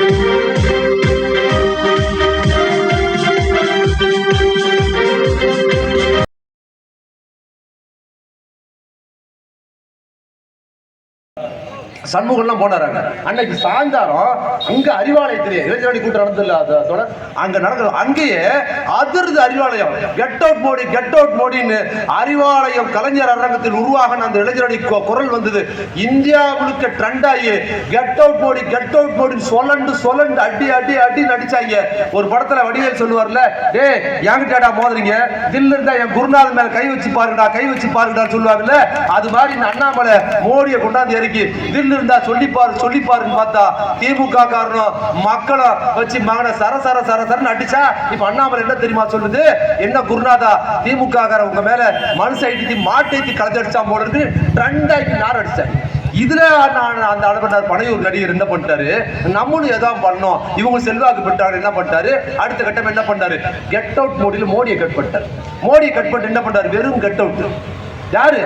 Thank you. சண்முகம்லாம் போனாராங்க. அன்னைக்கு சாயந்தாரம் அங்க அறிவாலயத்திலே இளைஞரணி கூட்டம் நடந்ததில்ல அதோட அங்க நடக்கிறது அங்கேயே அதிர்து Arivalayam. Get out Modi get out மோடின்னு Arivalayam Kalaignar அரங்கத்தில் உருவாக அந்த இளைஞரணி குரல் வந்தது. இந்தியா முழுக்க ட்ரெண்ட் ஆகி get out Modi get out மோடின்னு சொல்லண்டு சொல்லண்டு அடி அடி அடி நடிச்சாங்க. ஒரு படத்துல வடிவேல் சொல்லுவார்ல ஏ என்கிட்டடா மோதுறீங்க தில் இருந்தா என் குருநாதன் மேல கை வச்சு பாருங்கடா கை வச்சு பாருடா சொல்லுவாங்கல்ல அது மாதிரி இந்த அண்ணாமலை மோடியை கொண்டாந்து இறக்கி ஸ்கில் இருந்தா சொல்லிப்பாரு சொல்லிப்பாருன்னு பார்த்தா திமுக காரணம் மக்களை வச்சு மகனை சர சர சர சரன்னு அடிச்சா இப்ப அண்ணாமலை என்ன தெரியுமா சொல்லுது? என்ன குருநாதா திமுக காரன் உங்க மேல மனுஷ ஐட்டி மாட்டு ஐட்டி கலந்தடிச்சா போல இருக்கு. ட்ரெண்ட் நார் அடிச்சாங்க இதுல நான் அந்த அளவனார் பனையூர் நடிகர் என்ன பண்ணிட்டாரு? நம்மளும் எதாவது பண்ணோம். இவங்க செல்வாக்கு பெற்றாரு என்ன பண்ணிட்டாரு? அடுத்த கட்டம் என்ன பண்ணாரு கெட் அவுட் மோடியில் மோடியை கட் பண்ணிட்டார். மோடியை கட் பண்ணிட்டு என்ன பண்ணாரு வெறும் கெட் அவுட் யாரு?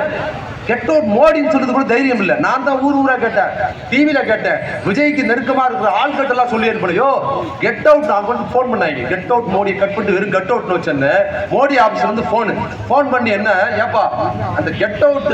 கெட் அவுட் மோடின்னு சொல்றது கூட தைரியம் இல்லை. நான் தான் ஊர் ஊரா கேட்டேன். டிவியில கேட்டேன். விஜய்க்கு நெருக்கமா இருக்கிற ஆள் கட்டெல்லாம் சொல்லி அனுப்பலையோ? கெட் அவுட் நான் வந்து ஃபோன் பண்ணாங்க கெட் அவுட் மோடியை கட் பண்ணிட்டு வெறும் கட் அவுட்னு வச்சேன்னு மோடி ஆபீஸ்ல வந்து ஃபோனு ஃபோன் பண்ணி என்ன? ஏப்பா அந்த கெட் அவுட்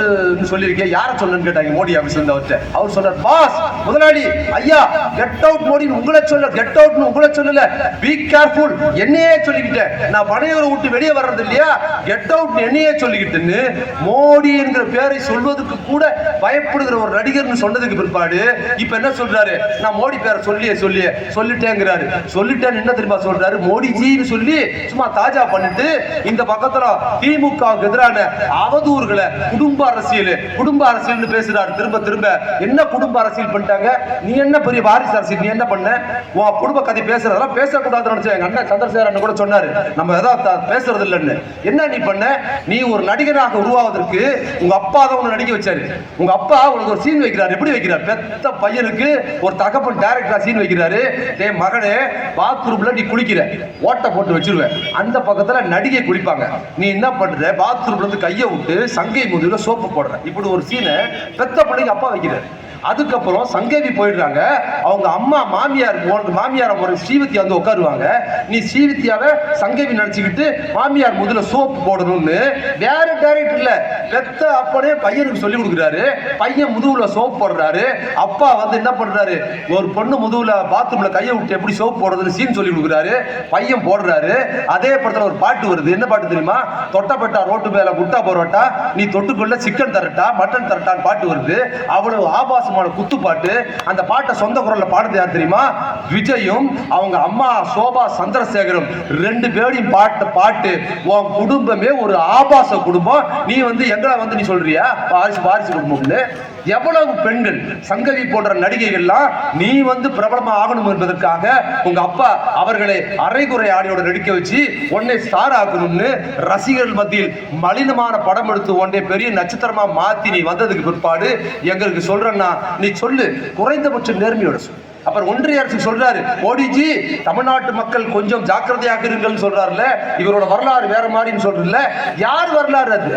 சொல்லியிருக்கேன் யாரை சொன்னேன்னு கேட்டாங்க மோடி ஆபீஸ்ல இருந்து அவர்கிட்ட. அவர் சொன்னார் பாஸ் முதலாளி ஐயா கெட் அவுட் மோடி உங்களை சொல்ல கெட் அவுட்னு உங்களை சொல்லல பி கேர்ஃபுல் என்னையே சொல்லிக்கிட்டேன். நான் பனையூரை விட்டு வெளியே வர்றது இல்லையா? கெட் அவுட் என்னையே சொல்லிக்கிட்டுன்னு மோடி என்கிற பேரை சொல்வதற்கு கூட பயப்படுகிற ஒரு நடிகர்னு சொன்னதுக்கு பிற்பாடு இப்ப என்ன சொல்றாரு? நான் மோடி பேரை சொல்லியே சொல்லியே சொல்லிட்டேங்கிறாரு. சொல்லிட்டேன்னு என்ன தெரியுமா சொல்றாரு? மோடிஜின்னு சொல்லி சும்மா தாஜா பண்ணிட்டு இந்த பக்கத்துல திமுகவுக்கு எதிரான அவதூறுகளை குடும்ப அரசியல் குடும்ப அரசியல்னு பேசுறாரு. திரும்ப திரும்ப என்ன குடும்ப அரசியல் பண்ணிட்டாங்க? நீ என்ன பெரிய வாரிசு அரசியல் நீ என்ன பண்ண? உன் குடும்ப கதை பேசுறதெல்லாம் பேசக்கூடாதுன்னு நினைச்சேன். எங்க அண்ணன் சந்திரசேகரன் கூட சொன்னாரு. நம்ம ஏதாவது பேசுறது இல்லைன்னு என்ன நீ பண்ண? நீ ஒரு நடிகராக உருவாவதற்கு உங்க அப்பா தான் உன்னை நடிக்க வச்சாரு. உங்க அப்பா உனக்கு ஒரு சீன் வைக்கிறார். எப்படி வைக்கிறார்? பெத்த பையனுக்கு ஒரு தகப்பன் டைரக்டரா சீன் வைக்கிறாரு. என் மகனே பாத்ரூம்ல நீ குளிக்கிற. ஓட்டை போட்டு வச்சிருவேன் அந்த பக்கத்துல நடிகை குளிப்பாங்க. நீ என்ன பண்ற? பாத்ரூம்ல இருந்து கையை விட்டு சங்கை முதுகுல சோப்பு போடுற. இப்படி ஒரு சீனை பெத்த பிள்ளைங்க அப்பா வைக்கிறார். அதுக்கப்புறம் சங்கேவி போயிடுறாங்க. அவங்க அம்மா மாமியார் உனக்கு மாமியார் ஒரு ஸ்ரீவித்யா வந்து உட்காருவாங்க. நீ ஸ்ரீவித்யாவை சங்கேவி நினைச்சுக்கிட்டு மாமியார் முதல்ல சோப்பு போடணும்னு வேற டேரக்ட் இல்ல பெத்த அப்பனே பையனுக்கு சொல்லி கொடுக்குறாரு. பையன் முதுகுல சோப் போடுறாரு. அப்பா வந்து என்ன பண்றாரு? ஒரு பொண்ணு முதுகுல பாத்ரூம்ல கையை விட்டு எப்படி சோப் போடுறதுன்னு சீன் சொல்லி கொடுக்குறாரு. பையன் போடுறாரு. அதே படத்துல ஒரு பாட்டு வருது. என்ன பாட்டு தெரியுமா? தொட்டப்பட்டா ரோட்டு மேல முட்டா பரோட்டா நீ தொட்டுக்குள்ள சிக்கன் தரட்டா மட்டன் தரட்டான்னு பாட்டு வருது. அவ்வளவு ஆபாச குத்து பாட்டு அந்த பாட்டை சொந்த குரல்ல பாடுறது யார் தெரியுமா? விஜயும் அவங்க அம்மா சோபா சந்திரசேகரும். ரெண்டு பேரையும் பாட்டு பாட்டு உன் குடும்பமே ஒரு ஆபாச குடும்பம். நீ வந்து எங்களை வந்து நீ சொல்றியா? வாரிசு வாரிசு குடும்பம்னு. எவ்வளவு பெண்கள் சங்கவி போன்ற நடிகைகள்லாம் நீ வந்து பிரபலமா ஆகணும் என்பதற்காக உங்க அப்பா அவர்களை அரைகுறை ஆடையோட நடிக்க வச்சு உன்னை ஸ்டார் ஆக்கணும்னு ரசிகர்கள் மத்தியில் மலினமான படம் எடுத்து உன்னை பெரிய நட்சத்திரமா மாத்தி நீ வந்ததுக்கு பிற்பாடு எங்களுக்கு சொல்றேன்னா நீ சொல்லு. குறைந்தபட்ச நேர்மையோட சொல்லு. அப்புறம் ஒன்றிய அரசு சொல்றாரு மோடிஜி தமிழ்நாட்டு மக்கள் கொஞ்சம் ஜாக்கிரதையாக இருங்கள்னு சொல்றாருல இவரோட வரலாறு வேற மாதிரின்னு சொல்றதுல யார் வரலாறு அது?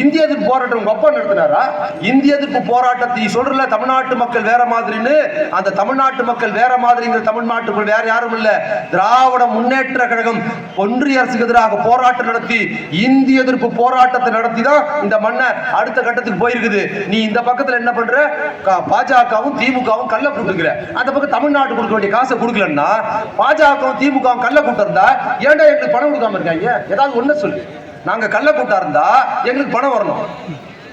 இந்திய எதிர்ப்பு போராட்டம் உங்க நிறுத்தினாரா நடத்தினாரா? இந்திய எதிர்ப்பு போராட்டத்தை நீ சொல்றல தமிழ்நாட்டு மக்கள் வேற மாதிரின்னு? அந்த தமிழ்நாட்டு மக்கள் வேற மாதிரிங்கிற தமிழ்நாட்டுக்குள் வேற யாரும் இல்ல. திராவிட முன்னேற்ற கழகம் ஒன்றிய அரசுக்கு எதிராக போராட்டம் நடத்தி இந்திய எதிர்ப்பு போராட்டத்தை நடத்தி தான் இந்த மண்ணை அடுத்த கட்டத்துக்கு போயிருக்குது. நீ இந்த பக்கத்துல என்ன பண்ற? பாஜகவும் திமுகவும் கள்ள கூட்டுக்கிற. அந்த பக்கம் தமிழ்நாட்டு கொடுக்க வேண்டிய காசை கொடுக்கலன்னா பாஜகவும் திமுகவும் கள்ள கூட்டம் இருந்தா ஏன்டா எங்களுக்கு பணம் கொடுக்காம இருக்காங்க? ஏதாவது ஒண்ணு சொல்லு. நாங்க கள்ள கூட்டா இருந்தா எங்களுக்கு பணம் வரணும்.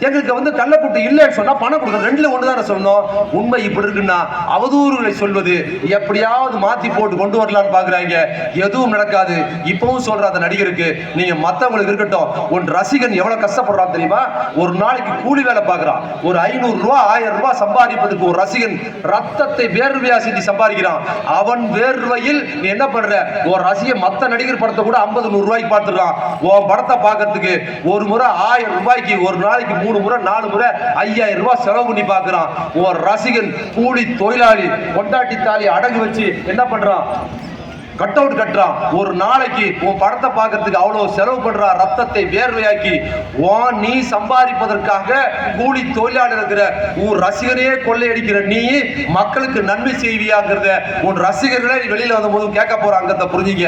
எங்களுக்கு வந்து கள்ளக்கூட்டு இல்லைன்னு சொன்னா பணம் கொடுக்கணும் ரெண்டுல ஒன்று தானே சொன்னோம் உண்மை இப்படி இருக்குன்னா அவதூறுகளை சொல்வது எப்படியாவது மாத்தி போட்டு கொண்டு வரலாம்னு பாக்குறாங்க. எதுவும் நடக்காது. இப்பவும் சொல்ற அந்த நடிகருக்கு நீங்க மத்தவங்களுக்கு இருக்கட்டும் உன் ரசிகன் எவ்வளவு கஷ்டப்படுறான் தெரியுமா? ஒரு நாளைக்கு கூலி வேலை பாக்குறான். ஒரு ஐநூறு ரூபாய் ஆயிரம் ரூபாய் சம்பாதிப்பதற்கு ஒரு ரசிகன் ரத்தத்தை வேர்வையா செஞ்சு சம்பாதிக்கிறான். அவன் வேர்வையில் நீ என்ன பண்ற? ஒரு ரசிகன் மத்த நடிகர் படத்தை கூட ஐம்பது நூறு ரூபாய்க்கு பார்த்துருக்கான் உன் படத்தை பார்க்கறதுக்கு ஒரு முறை ஆயிரம் ரூபாய்க்கு ஒரு நாளைக்கு மூணு முறை நாலு முறை ஐயாயிரம் ரூபாய் செலவு பண்ணி பார்க்குறான். ஒரு ரசிகன் கூலி தொழிலாளி கொண்டாட்டி தாலி அடகு வச்சு என்ன பண்றான்? கட் அவுட் கட்டுறான் ஒரு நாளைக்கு உன் படத்தை பார்க்கறதுக்கு அவ்வளவு செலவு பண்றா. ரத்தத்தை வேர்வையாக்கி உன் நீ சம்பாதிப்பதற்காக கூலி தொழிலாளர் இருக்கிற உன் ரசிகரையே கொள்ளையடிக்கிற நீ மக்களுக்கு நன்மை செய்வியாங்கிறத உன் ரசிகர்களே வெளியில வந்த போது கேட்க போறாங்கிறத புரிஞ்சுங்க.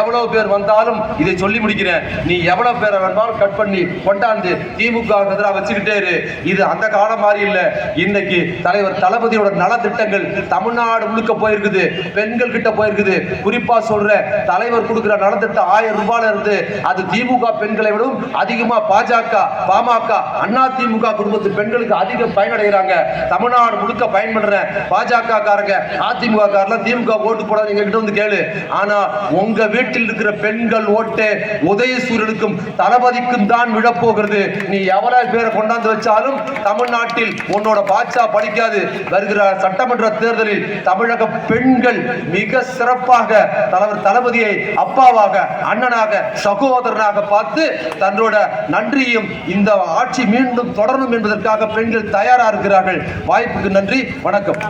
எவ்வளவு பேர் வந்தாலும் இதை சொல்லி முடிக்கிறேன். நீ எவ்வளவு பேரை வேணாலும் கட் பண்ணி கொண்டாந்து திமுக எதிராக வச்சுக்கிட்டே இரு. இது அந்த காலம் மாதிரி இல்லை. இன்னைக்கு தலைவர் தளபதியோட நலத்திட்டங்கள் தமிழ்நாடு முழுக்க போயிருக்குது. பெண்கள் கிட்ட போயிருக்குது. குறிப்பா சொல்றேன். தலைவர் கொடுக்கிற நலத்திட்ட ஆயிரம் ரூபாயில இருந்து அது திமுக பெண்களை விடவும் அதிகமா பாஜக பாமக அண்ணா திமுக குடும்பத்து பெண்களுக்கு அதிக பயனடைகிறாங்க. தமிழ்நாடு முழுக்க பயன்படுறேன் பாஜக காரங்க அதிமுக காரலாம் திமுக ஓட்டு போட நீங்க கிட்ட வந்து கேளு. ஆனா உங்க வீட்டில் இருக்கிற பெண்கள் ஓட்டு உதயசூரியனுக்கும் தளபதிக்கும் தான் விழப்போகிறது. நீ எவ்வளவு பேரை கொண்டாந்து வச்சாலும் தமிழ்நாட்டில் உன்னோட பாட்சா படிக்காது. வருகிற சட்டமன்ற தேர்தலில் தமிழக பெண்கள் மிக சிறப்பாக தலைவர் தளபதியை அப்பாவாக அண்ணனாக சகோதரனாக பார்த்து தன்னோட நன்றியும் இந்த ஆட்சி மீண்டும் தொடரணும் என்பதற்காக பெண்கள் தயாரா இருக்கிறார்கள். வாய்ப்புக்கு நன்றி. வணக்கம்.